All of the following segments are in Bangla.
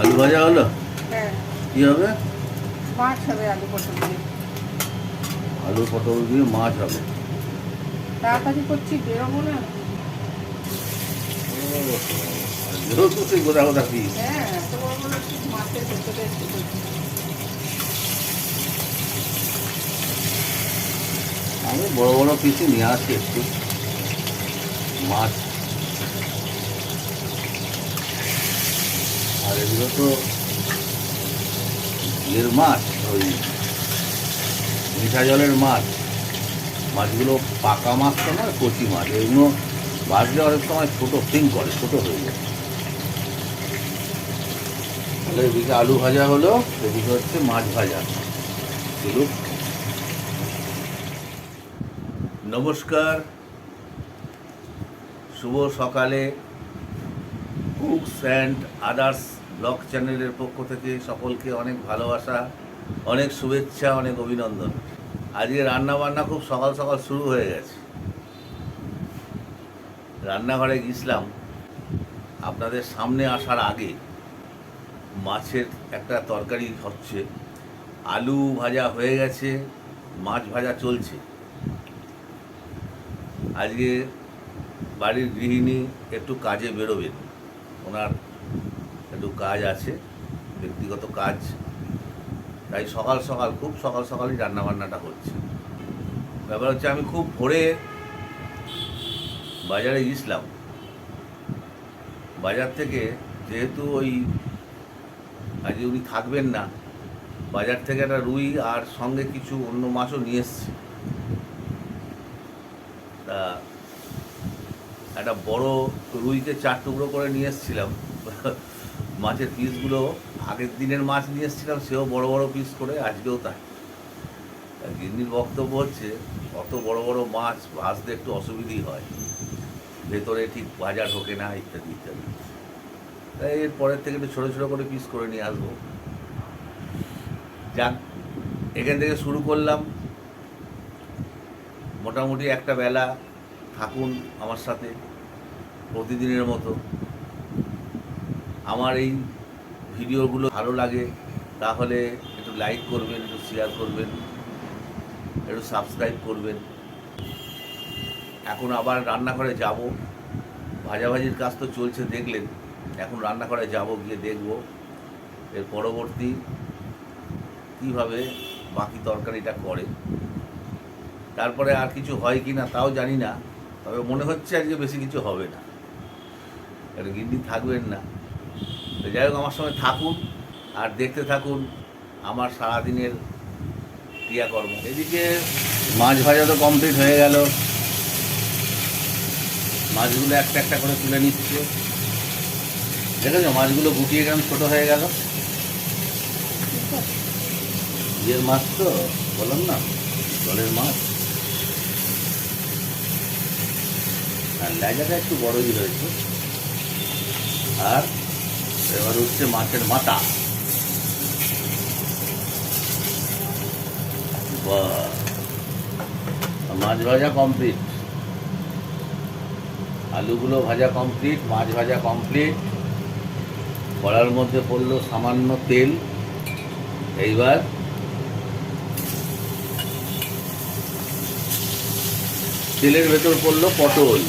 আলু ভাজা হলো? হ্যাঁ। কি হবে? মাছ হবে আলু পটল দিয়ে। আলু পটল দিয়ে মাছ হবে। তাড়াতাড়ি করছি বেরোবো না। সেই গোদা গোদা পিস হ্যাঁ মাছের ভেতরে একটু আমি বড় বড় পিসই নিয়ে আসি একটু মাছ আর এগুলো তো ইয়ের মাছ ওই মিঠা জলের মাছ। মাছগুলো পাকা মাছ তো নয়, কচি মাছ। এগুলো ভাজলে অনেক সময় ছোটো সিং করে, ছোটো হয়ে যায়। তাহলে এদিকে আলু ভাজা হলো, এদিকে হচ্ছে মাছ ভাজা। চলুক নমস্কার। শুভ সকালে। কুকস অ্যান্ড আদার্স ব্লগ চ্যানেলের পক্ষ থেকে সকলকে অনেক ভালোবাসা, অনেক শুভেচ্ছা, অনেক অভিনন্দন। আজকে রান্না বান্না খুব সকাল সকাল শুরু হয়ে গেছে। রান্নাঘরে গেছিলাম আপনাদের সামনে আসার আগে মাছের একটা তরকারি হচ্ছে। আলু ভাজা হয়ে গেছে, মাছ ভাজা চলছে। আজকে বাড়ির গৃহিণী একটু কাজে বেরোবেন। ওনার কাজ আছে, ব্যক্তিগত কাজ। তাই সকাল সকাল, খুব সকাল সকালই রান্নাবান্নাটা হচ্ছে। ব্যাপার হচ্ছে আমি খুব ভোরে বাজারে গেছিলাম বাজার থেকে যেহেতু ওই আজকে উনি থাকবেন না, বাজার থেকে একটা রুই আর সঙ্গে কিছু অন্য মাছও নিয়ে এসছে। তা একটা বড় রুইকে চার টুকরো করে নিয়ে এসেছিলাম। মাছের পিসগুলো আগের দিনের মাছ নিয়ে এসেছিলাম, সেও বড় বড় পিস করে আজকেও তাই। গিন্নির বক্তব্য হচ্ছে, অত বড় বড় মাছ ভাজতে একটু অসুবিধেই হয়। ভেতরে ঠিক ভাজা ঢোকে না, ইত্যাদি ইত্যাদি। তাই এর পরের থেকে একটু ছোটো ছোটো করে পিস করে নিয়ে আসব। যাক, এখান থেকে শুরু করলাম। মোটামুটি একটা বেলা থাকুন আমার সাথে, প্রতিদিনের মতো। আমার এই ভিডিওগুলো ভালো লাগে, তাহলে একটু লাইক করবেন, একটু শেয়ার করবেন, একটু সাবস্ক্রাইব করবেন। এখন আবার রান্নাঘরে যাব। ভাজাভাজির কাজ তো চলছে, দেখলেন। এখন রান্নাঘরে যাব, গিয়ে দেখব। এর পরবর্তী কীভাবে বাকি তরকারিটা করে। তারপরে আর কিছু হয় কি না, তাও জানি না। তবে মনে হচ্ছে আজকে বেশি কিছু হবে না। এটা গিন্নি থাকবেন না। তো যাই হোক, আমার সঙ্গে থাকুন আর দেখতে থাকুন আমার সারাদিনের ক্রিয়াকর্ম। এদিকে মাছ ভাজা তো কমপ্লিট হয়ে গেল। মাছগুলো একটা একটা করে তুলে নিচ্ছে। দেখেছ? মাছগুলো গুটিয়ে গেলাম ছোটো হয়ে গেল। ইয়ের মাছ তো, বললাম না, জলের মাছ। আর লেজাটা একটু বড়ই হয়েছে আর এবার হচ্ছে মাছের মাথা! মাছ ভাজা কমপ্লিট আলুগুলো ভাজা কমপ্লিট মাছ ভাজা কমপ্লিট কড়ার মধ্যে পড়ল সামান্য তেল। এইবার তেলের ভেতর পড়ল পটল।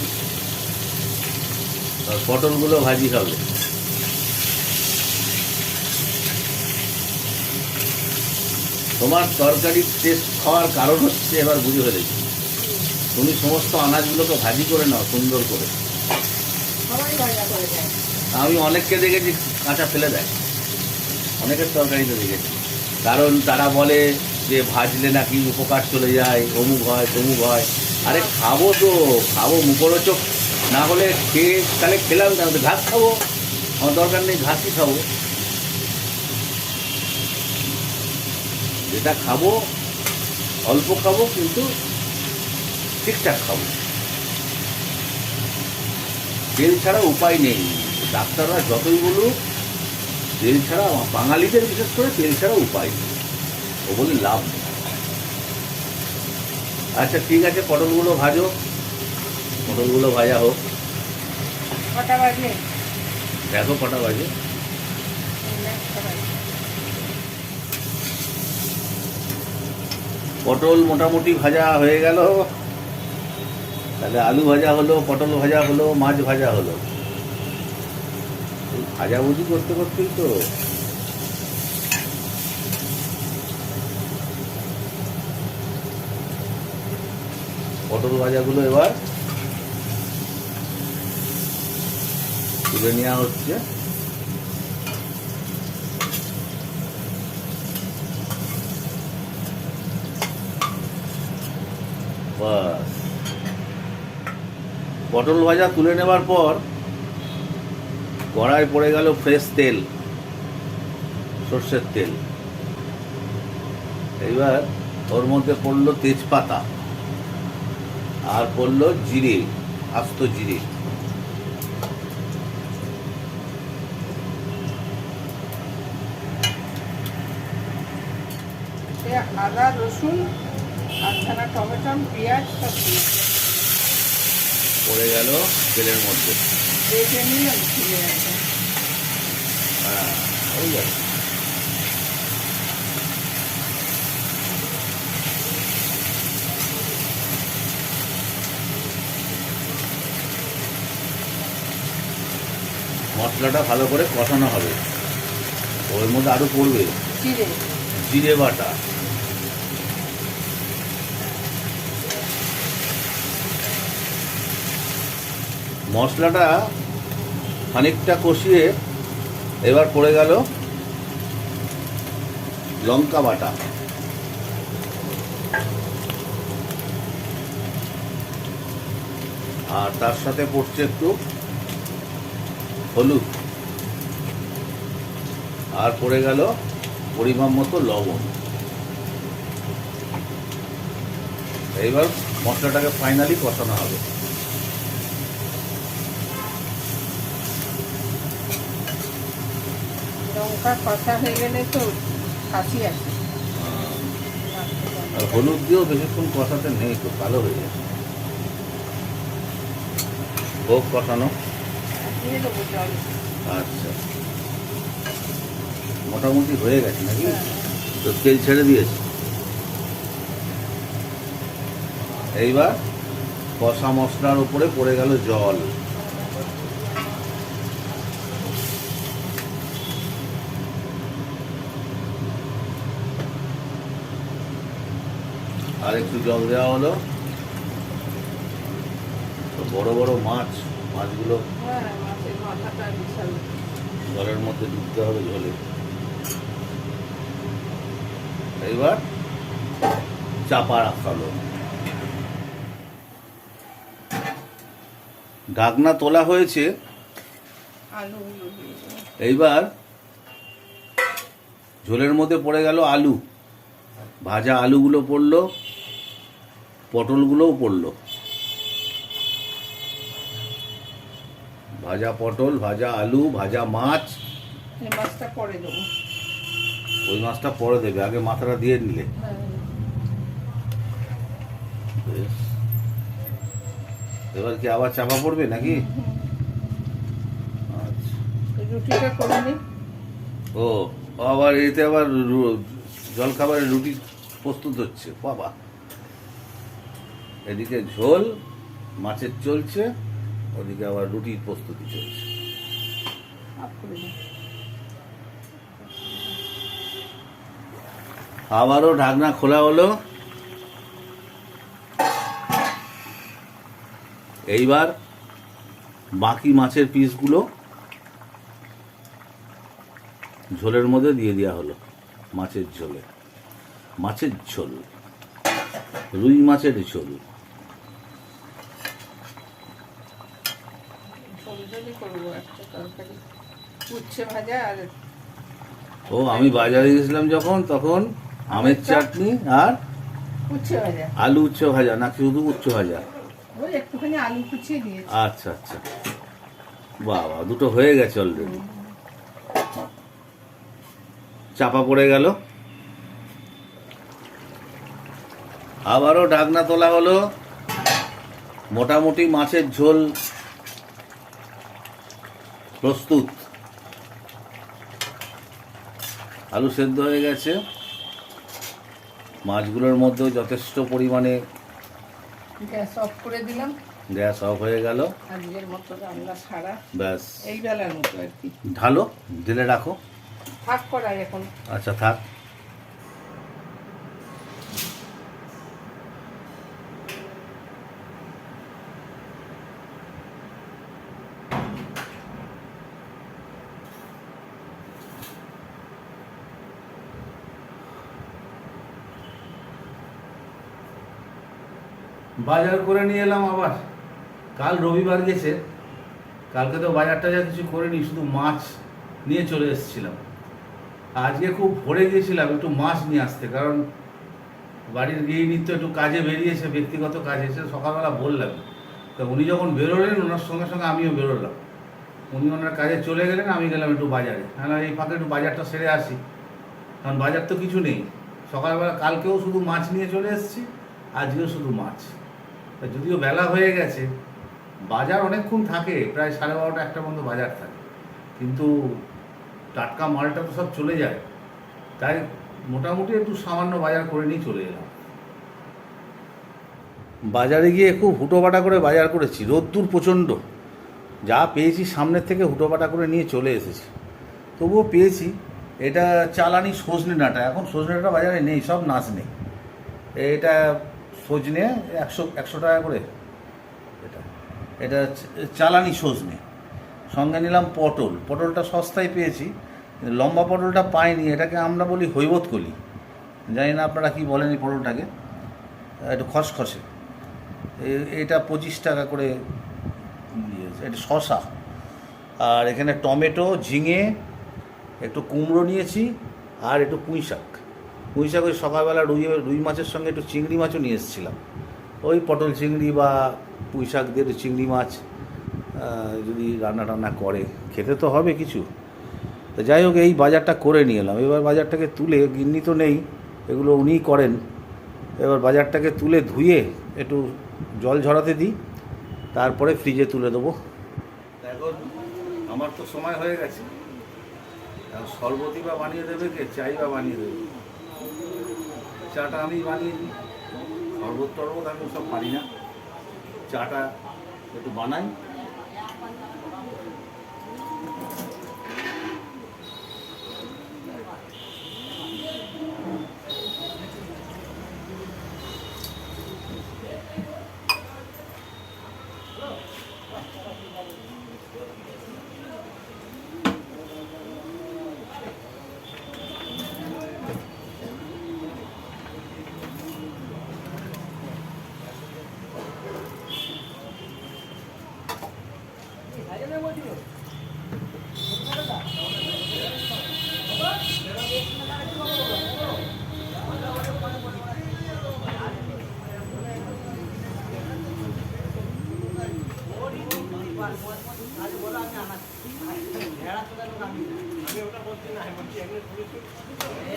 পটলগুলো ভাজি হবে। তোমার তরকারির টেস্ট খাওয়ার কারণ হচ্ছে এবার বুঝে ফেলেছি। তুমি সমস্ত আনাজগুলোকে ভাজি করে নাও সুন্দর করে। আমি অনেককে দেখেছি কাঁচা ফেলে দেয়। অনেকের তরকারিতে দেখেছি। কারণ তারা বলে যে ভাজলে নাকি উপকার চলে যায় অমুক হয় তমুক হয়। আরে খাব তো খাব মুখরোচক। না হলে খেয়ে তাহলে খেলাম না তো ঘাস খাব। আমার দরকার নেই ঘাসই খাব। যেটা খাব অল্প খাব কিন্তু ঠিকঠাক খাব। তেল ছাড়া উপায় নেই। ডাক্তাররা যতই বলুক তেল ছাড়া বাঙালিদের বিশেষ করে তেল ছাড়া উপায় নেই। ও বলে লাভ নেই। আচ্ছা ঠিক আছে পটলগুলো ভাজো। পটলগুলো ভাজা হোক। কটা বাজে? দেখো কটা বাজে। পটল মোটামুটি ভাজা হয়ে গেল। তাহলে আলু ভাজা হলো, পটল ভাজা হলো, মাছ ভাজা হলো। ভাজাভুজি করতে করতেই তো পটল ভাজাগুলো এবার তুলে নেওয়া হচ্ছে। বাস। পটল ভাজা তুলে নেবার পর কড়ায় পড়ে গেল ফ্রেশ তেল, সর্ষের তেল। এইবার ওর মধ্যে পড়ল তেজপাতা আর পড়ল জিরে, আস্ত জিরে। আদা, রসুন আটখানা টমেটো পেঁয়াজ সব দিয়েছে পড়ে গেল তেলের মধ্যে। নিলাম হ্যাঁ মশলাটা ভালো করে কষানো হবে। ওর মধ্যে আরও পড়বে। জিরে বাটা। মশলাটা খানিকটা কষিয়ে এবার পড়ে গেল লঙ্কা বাটা। আর তার সাথে পড়ছে একটু হলুদ। আর পড়ে গেল পরিমাণ মতো লবণ। এইবার মশলাটাকে ফাইনালি কষানো হবে। লঙ্কা কষা হয়ে গেলে তো কাশি আসে। আর হলুদ দিয়েও বেশিক্ষণ কষাতে নেই তো কালো হয়ে যায়। হোক কষানো? আচ্ছা। মোটামুটি হয়ে গেছে নাকি? তো তেল ছেড়ে দিয়েছে। এইবার কষা মশলার উপরে পড়ে গেল জল। আর একটু জল দেওয়া হলো। বড় বড় মাছ মাছগুলো হ্যাঁ জলের মধ্যে ডুবতে হবে জলে। এইবার চাপা রাখালো ঢাকনা তোলা হয়েছে। এইবার ঝোলের মধ্যে পড়ে গেল আলু। ভাজা আলুগুলো পড়ল। পটলগুলোও পড়ল। ভাজা পটল ভাজা আলু ভাজা মাছ। এই মাছটা পরে দেবো। ওই মাছটা পরে দেবে আগে মাথাটা দিয়ে নিলে। এবার কি আবার চাপা পড়বে নাকি? আচ্ছা। রুটিটা করে নি। ও আবার এতে আবার জলখাবারের রুটি প্রস্তুত হচ্ছে বাবা। এদিকে ঝোল, মাছের চলছে, ওদিকে আবার রুটির প্রস্তুতি চলছে। আবারও ঢাকনা খোলা হলো। এইবার বাকি মাছের পিসগুলো ঝোলের মধ্যে দিয়ে দেওয়া হলো, মাছের ঝোলে। মাছের ঝোল, রুই মাছের ঝোল ঝোল ঝোলই করব একটা তরকারি। উচ্ছে ভাজা আর ও আমি বাজারে গেছিলাম যখন তখন আমের চাটনি আর উচ্ছে ভাজা। আলু উচ্চ ভাজা না শুধু উচ্চ ভাজা। ওই একটুখানি আলু কুচিয়ে দিয়েছি। আচ্ছা আচ্ছা। বাবা দুটো হয়ে গেছে অলরেডি চাপা পড়ে গেল। আবারও ঢাকনা তোলা হলো। মোটামুটি মাছের ঝোল প্রস্তুত। আলু সেদ্ধ হয়ে গেছে। মাছগুলোর মধ্যেও যথেষ্ট পরিমাণে গ্যাস অফ করে দিলাম। গ্যাস অফ হয়ে গেল। আজকের মতো রান্না সারা ব্যাস। এই বেলার মতো আর কি। ঢালো ঢেলে রাখো। থাক করাই এখন। আচ্ছা থাক। বাজার করে নিয়ে এলাম আবার। কাল রবিবার গেছে। কালকে তো বাজারটা যা কিছু করিনি, শুধু মাছ নিয়ে চলে এসেছিলাম। আজকে খুব ভরে গিয়েছিলাম একটু মাছ নিয়ে আসতে, কারণ বাড়ির গৃহিণী তো একটু কাজে বেরিয়েছে, ব্যক্তিগত কাজে, সে সকালবেলা বললাম। তা উনি যখন বেরোলেন, ওনার সঙ্গে সঙ্গে আমিও বেরোলাম। উনি ওনার কাজে চলে গেলেন, আমি গেলাম একটু বাজারে। হ্যাঁ এই ফাঁকে একটু বাজারটা সেরে আসি। কারণ বাজার তো কিছু নেই। সকালবেলা কালকেও শুধু মাছ নিয়ে চলে এসেছি, আজকেও শুধু মাছ। তা যদিও বেলা হয়ে গেছে, বাজার অনেকক্ষণ থাকে, প্রায় সাড়ে বারোটা একটা পর্যন্ত বাজার থাকে। কিন্তু টাটকা মালটা তো সব চলে যায়। তাই মোটামুটি একটু সামান্য বাজার করে নিয়ে চলে এলাম। বাজারে গিয়ে খুব হুটোপাটা করে বাজার করেছি, রোদ্দুর প্রচণ্ড। যা পেয়েছি সামনের থেকে হুটোপাটা করে নিয়ে চলে এসেছি। তবুও পেয়েছি, এটা চালানি সজনে ডাঁটা, এখন সজনে ডাঁটা বাজারে নেই, সব নাচ নেই। এটা সজনে একশো একশো টাকা করে এটা। এটা চালানি সজনে সঙ্গে নিলাম পটল। পটলটা সস্তায় পেয়েছি লম্বা পটলটা পাইনি। এটাকে আমরা বলি হৈবতকলি জানি না আপনারা কি বলেন এই পটলটাকে। একটু খসখসে। এটা পঁচিশ টাকা করে এটা শশা আর এখানে টমেটো, ঝিঙে, একটু কুমড়ো নিয়েছি, আর একটু পুঁই শাক পুঁই শাক ওই সকালবেলা রুই রুই মাছের সঙ্গে একটু চিংড়ি মাছও নিয়ে এসেছিলাম। ওই পটল চিংড়ি বা পুঁই শাক দিয়ে চিংড়ি মাছ যদি রান্না টান্না করে, খেতে তো হবে কিছু। তো যাই হোক, এই বাজারটা করে নিয়ে এলাম। এবার বাজারটাকে তুলে, গিন্নি তো নেই, এগুলো উনিই করেন। এবার বাজারটাকে তুলে ধুয়ে একটু জল ঝরাতে দিই, তারপরে ফ্রিজে তুলে দেবো। আমার তো সময় হয়ে গেছে। এখন শরবতই বা বানিয়ে দেবে কে? চাই বা বানিয়ে দেবে। চাটা আমি বানিয়ে দিই। শরবত টরবত আমি সব পারি না। চাটা একটু বানাই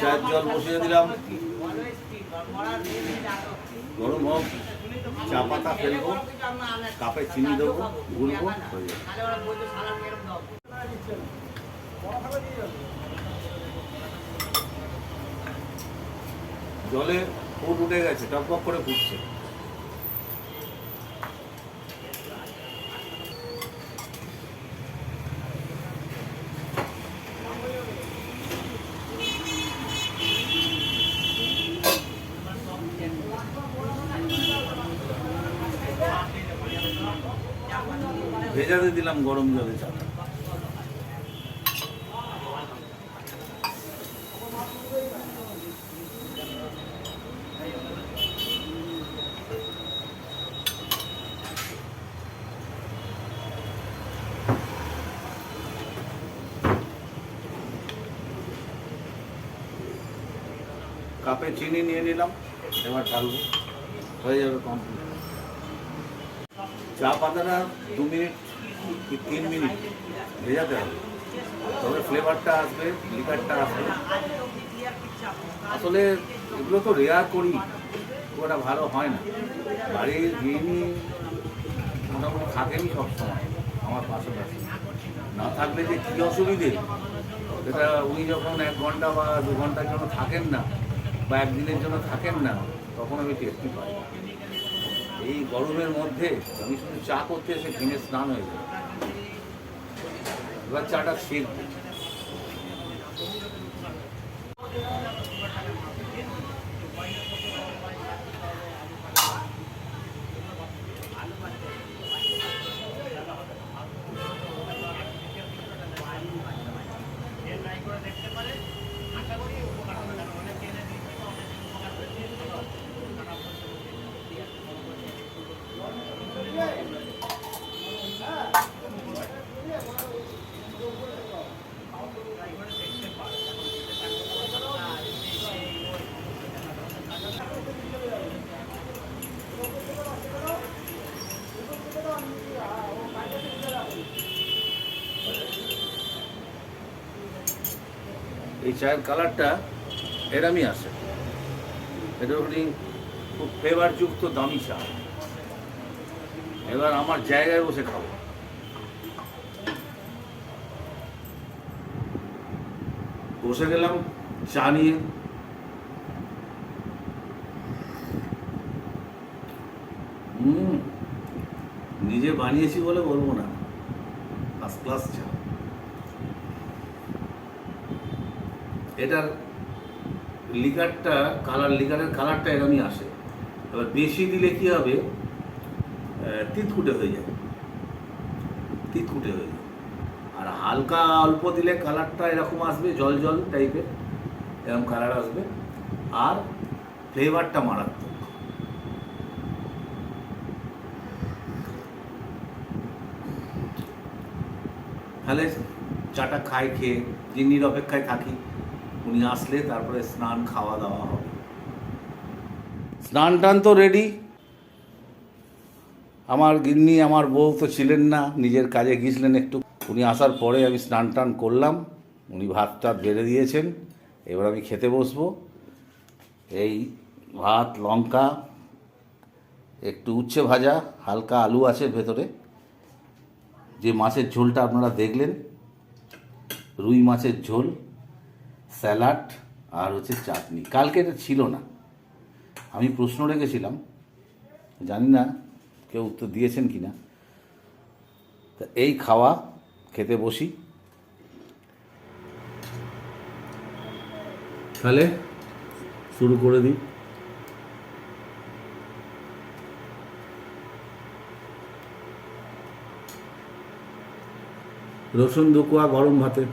চায়ের জল বসিয়ে দিলাম গরম হোক চা পাতা ফেলব কাপে চিনি দেবো গুলবো হয়ে জলে ফুট উঠে গেছে টপ করে ফুটছে। দিলাম, গরম জলে চাটা কাপে চিনি নিয়ে নিলাম, এবার ঢালবো। হয়ে যাবে কমপ্লিট চা পাতাটা দু মিনিট তিন মিনিট? ভেজাতে হবে। তবে ফ্লেভারটা আসবে লিকারটা আসবে। আসলে এগুলো তো রেয়ার করি, খুব একটা ভালো হয় না। বাড়ির গৃহিণী মোটামুটি থাকেনি সবসময়, আমার পাশাপাশি। না থাকলে যে কী অসুবিধে? এটা উনি যখন এক ঘণ্টা বা দু ঘণ্টার জন্য থাকেন না, বা একদিনের জন্য থাকেন না, তখন আমি টেস্টি পাই। এই গরমের মধ্যে আমি শুধু চা করতে এসে ঘেমে স্নান হয়ে যায়। এবার চাটা শেখ এই চায়ের কালারটা এরমই আসে এটা হলি খুব ফ্লেভারযুক্ত দামি চা। এবার আমার জায়গায় বসে খাব। বসে গেলাম চা নিয়ে। নিজে বানিয়েছি বলে বলব না। ফার্স্ট ক্লাস চা এটার লিকারটা কালার লিকারের কালারটা এরমই আসে। এবার বেশি দিলে কি হবে? তিতকুটে হয়ে যায়। তিতকুটে হয়ে যায়। আর হালকা অল্প দিলে কালারটা এরকম আসবে, জল জল টাইপের এরকম কালার আসবে। আর ফ্লেভারটা মারাত্মক। তাহলে চাটা খাই, খেয়ে জিন্নির অপেক্ষায় থাকি। উনি আসলে তারপরে স্নান, খাওয়া দাওয়া হবে। স্নান টান তো রেডি আমার গিন্নি, আমার বউ তো ছিলেন না, নিজের কাজে গিয়েছিলেন একটু। উনি আসার পরে আমি স্নান টান করলাম। উনি ভাত টাত বেড়ে দিয়েছেন। এবার আমি খেতে বসবো। এই ভাত, লঙ্কা, একটু উচ্ছে ভাজা, হালকা আলু আছে ভেতরে। যে মাছের ঝোলটা আপনারা দেখলেন, রুই মাছের ঝোল। স্যালাড আর হচ্ছে চাটনি। কালকে এটা ছিল না। আমি প্রশ্ন রেখেছিলাম। জানি না কেউ উত্তর দিয়েছেন কি না। তা এই খাওয়া খেতে বসি। তাহলে শুরু করে দিই। রসুন দুকুয়া গরম ভাতে।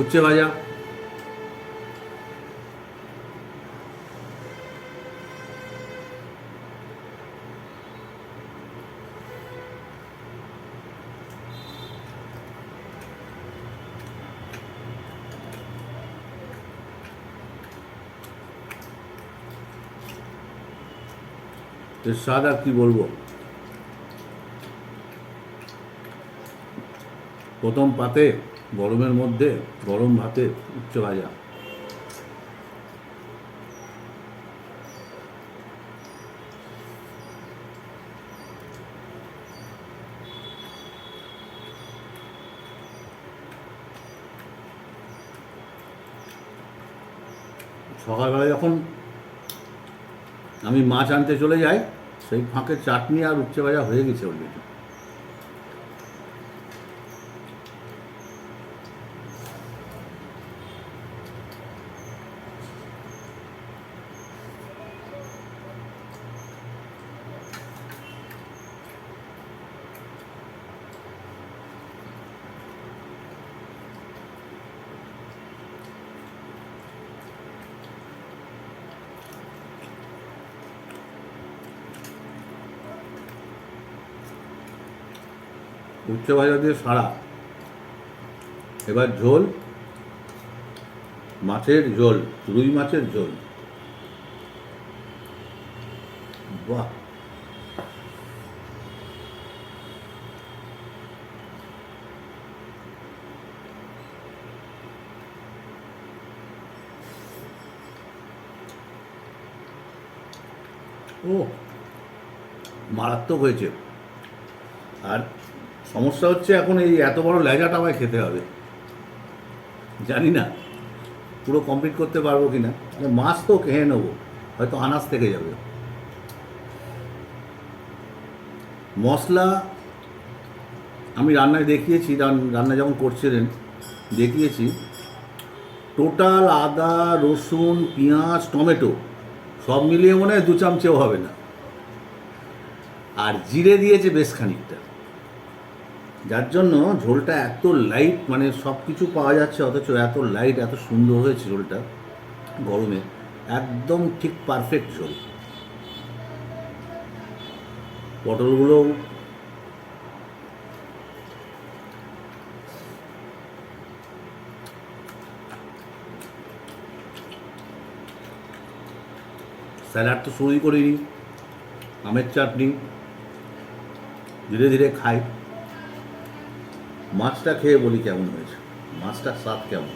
উচ্ছে ভাজা। এর স্বাদ আর কি বলব? প্রথম পাতে গরমের মধ্যে গরম ভাতে উচ্চ ভাজা। সকালবেলা যখন আমি মাছ আনতে চলে যাই, সেই ফাঁকে চাটনি আর উচ্ছে ভাজা হয়ে গেছে অলরেডি উচ্চ ভাজা দিয়ে সারা। এবার ঝোল। মাছের ঝোল, রুই মাছের ঝোল। বাহ! ও মারাত্মক হয়েছে। আর সমস্যা হচ্ছে এখন এই এত বড় লেজাটা আমায় খেতে হবে। জানি না, পুরো কমপ্লিট করতে পারব কি না মানে মাছ তো খেয়ে নেব, হয়তো আনাজ থেকে যাবে। মশলা আমি রান্নায় দেখিয়েছি, রান- রান্না যখন করছিলেন, দেখিয়েছি। টোটাল আদা, রসুন, পেঁয়াজ, টমেটো সব মিলিয়ে মনে হয় দু চামচেও হবে না। আর জিরে দিয়েছে বেশ খানিকটা। যার জন্য ঝোলটা এত লাইট মানে সব কিছু পাওয়া যাচ্ছে, অথচ এত লাইট এত সুন্দর হয়েছে ঝোলটা গরমে। একদম ঠিক পারফেক্ট ঝোল। পটলগুলো স্যালাড তো শুরুই করিনি, আমের চাটনি, ধীরে ধীরে খাই। মাছটা খেয়ে বলি কেমন হয়েছে? মাছটার স্বাদ কেমন?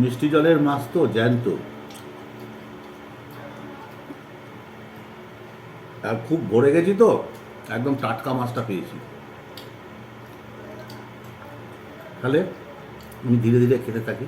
মিষ্টি জলের মাছ তো, জ্যান্ত। আর খুব ভরে গেছি তো, একদম টাটকা মাছটা পেয়েছি। তাহলে আমি ধীরে ধীরে খেতে থাকি।